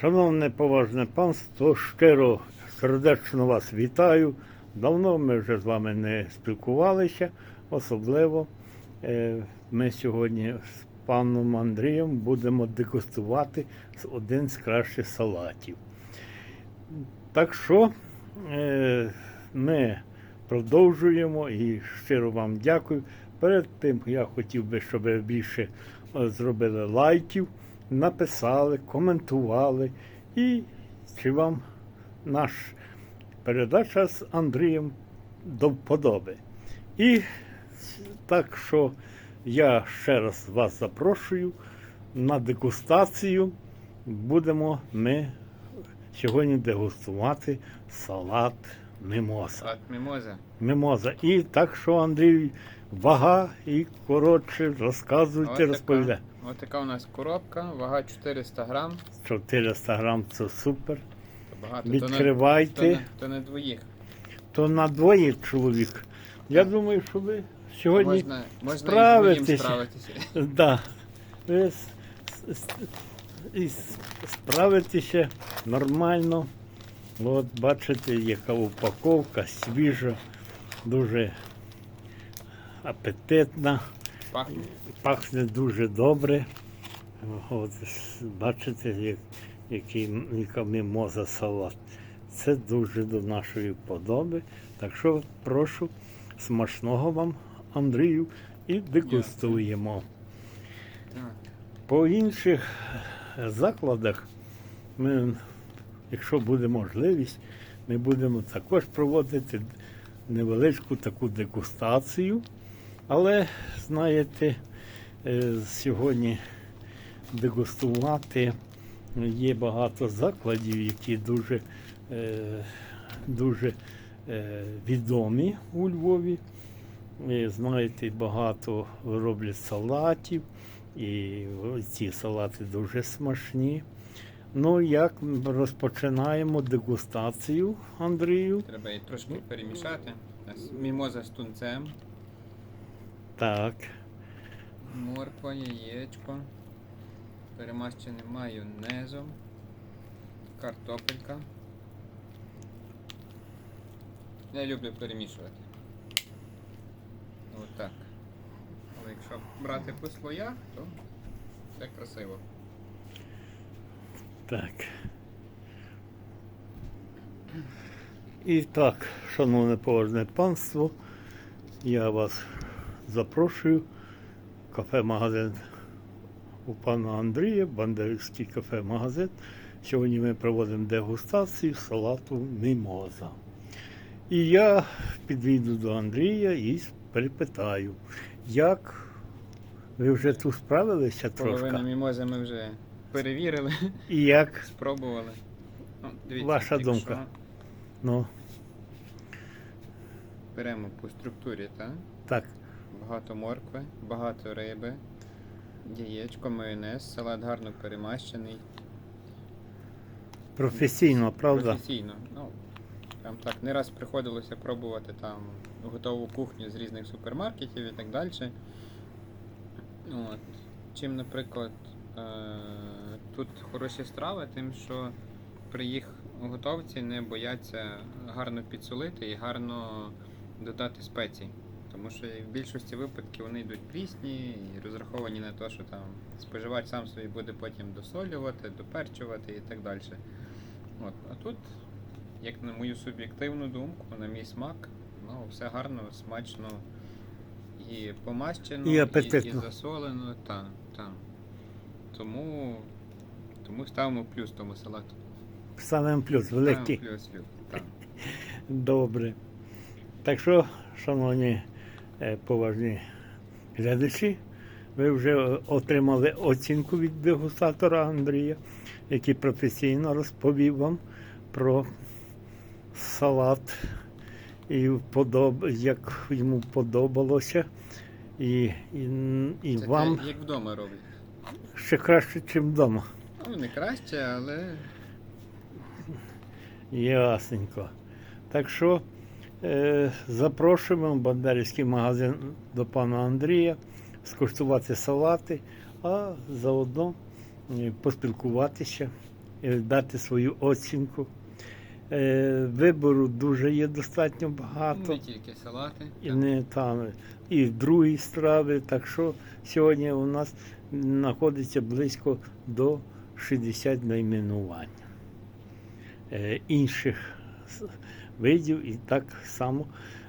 Шановне поважне панство, щиро сердечно вас вітаю. Давно ми вже з вами не спілкувалися, особливо е, ми сьогодні з паном Андрієм будемо дегустувати один з кращих салатів. Так що е, ми продовжуємо і щиро вам дякую. Перед тим я хотів би, щоб ви більше е, зробили лайків, написали, коментували. І чи вам наш передача з Андрієм до вподоби. І так що я ще раз вас запрошую на дегустацію. Будемо ми сьогодні дегустувати салат мимоза. От мімоза. Мимоза. І так що, Андрій, вага і коротше розказуйте, розповідайте. Ось така у нас коробка, вага 400 грам. 400 грам це супер. То багато. Відкривайте. То не, то, не, то не двоїх. То на двоє чоловік. Я думаю, що ви сьогодні можна можна справитеся. і справитися. да, ви справитеся нормально. От бачите, яка упаковка свіжа, дуже апетитна. Пахне. Пахне дуже добре. От, бачите, як, який, яка мімоза салат. Це дуже до нашої вподоби. Так що прошу смачного вам, Андрію, і дегустуємо. Так. По інших закладах, ми, якщо буде можливість, ми будемо також проводити невеличку таку дегустацію. Але, знаєте, е, сьогодні дегустувати є багато закладів, які дуже, е, дуже е, відомі у Львові. Знаєте, багато роблять салатів, і ці салати дуже смачні. Ну, як розпочинаємо дегустацію, Андрію? Треба її трошки перемішати. Мімоза з тунцем, Так. морква, яєчко, перемащене майонезом, картопелька. Я люблю перемішувати. Отак. Але якщо брати по слоях, то все красиво. Так. І так, шановне поважне панство, я вас запрошую кафе-магазин у пана Андрія, Бандерівський кафе-магазин. Сьогодні ми проводимо дегустацію салату мімоза. І я підійду до Андрія і перепитаю, як ви вже тут справилися Половину трошки? мімози ми вже перевірили, І як спробували. Ну, дивіться, Ваша думка. ну, Беремо по структурі, так? так. Багато моркви, багато риби, яєчко, майонез, салат гарно перемащений. Професійно, правда? Професійно. Ну, там так, не раз приходилося пробувати там готову кухню з різних супермаркетів і так далі. От. Чим, наприклад, е- тут хороші страви, тим, що при їх готовці не бояться гарно підсолити і гарно додати спецій. Тому що в більшості випадків вони йдуть прісні і розраховані на те, що там споживач сам собі буде потім досолювати, доперчувати і так далі. От. А тут, як на мою суб'єктивну думку, на мій смак, ну, все гарно, смачно і помащено, І апетитно. і, засолено. Та, та. Тому, тому ставимо плюс тому салату. Ставимо плюс Ставимо плюс, плюс. Добре. Так що, шановні поважні глядачі, ви вже е, отримали оцінку від дегустатора Андрія, який професійно розповів вам про салат і вподоб... як йому подобалося. І, і, і Це вам як вдома роблять. ще краще, ніж вдома. Ну, не краще, але Ясненько. Так що е, запрошуємо в Бандерівський магазин до пана Андрія скуштувати салати, а заодно е, поспілкуватися е, дати свою оцінку. Е, Вибору дуже є достатньо багато. Не тільки салати. І не там і другі страви. Так що сьогодні у нас знаходиться близько до 60 найменувань е, інших видів і так само.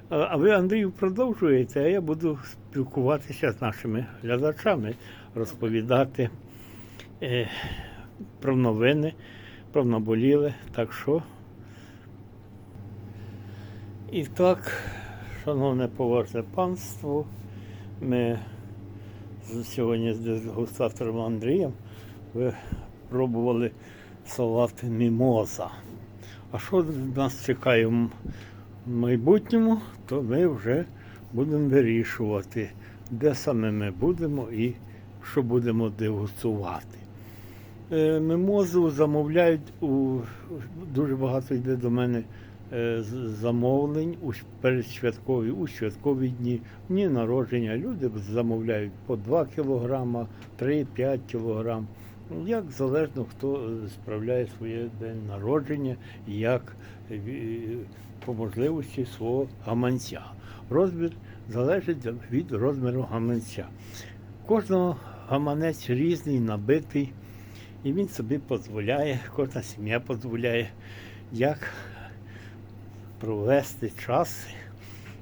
А ви, Андрію, продовжуєте, а я буду спілкуватися з нашими глядачами, розповідати е, про новини, про наболіле. Так що. І так, шановне поважне панство, ми сьогодні з дегустатором Андрієм ви пробували салат мімоза. А що нас чекає в майбутньому, то ми вже будемо вирішувати, де саме ми будемо і що будемо дегустувати. Е, Мимозу замовляють у дуже багато йде до мене е, замовлень у передсвяткові, у святкові дні, дні народження. Люди замовляють по 2 кілограма, 3-5 кілограм. Як залежно хто е, справляє своє день народження, як е, по можливості свого гаманця. Розмір залежить від розміру гаманця. Кожного гаманець різний, набитий, і він собі дозволяє, кожна сім'я дозволяє, як провести час,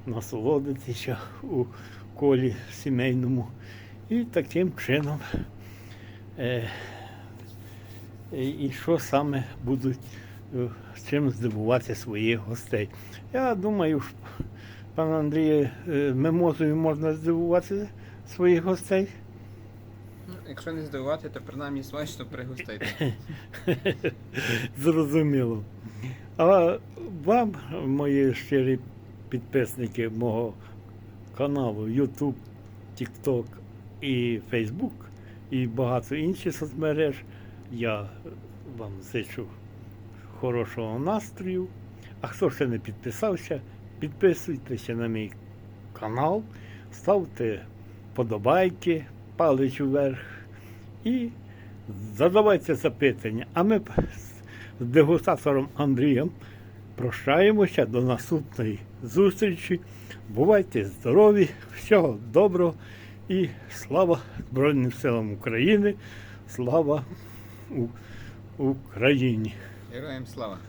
насолодитися у колі сімейному. І таким чином, е, і що саме будуть е, чим здивувати своїх гостей. Я думаю, що, пан Андрій, е, мимозою можна здивувати своїх гостей. Ну, Якщо не здивувати, то принаймні смачно пригостити. Зрозуміло. А вам, мої щирі підписники мого каналу YouTube, TikTok і Facebook і багато інших соцмереж, я вам зичу хорошого настрою. А хто ще не підписався, підписуйтеся на мій канал, ставте подобайки, палець вверх і задавайте запитання. А ми з дегустатором Андрієм прощаємося до наступної зустрічі. Бувайте здорові, всього доброго і слава Збройним силам України, слава У- Україні! Героям слава!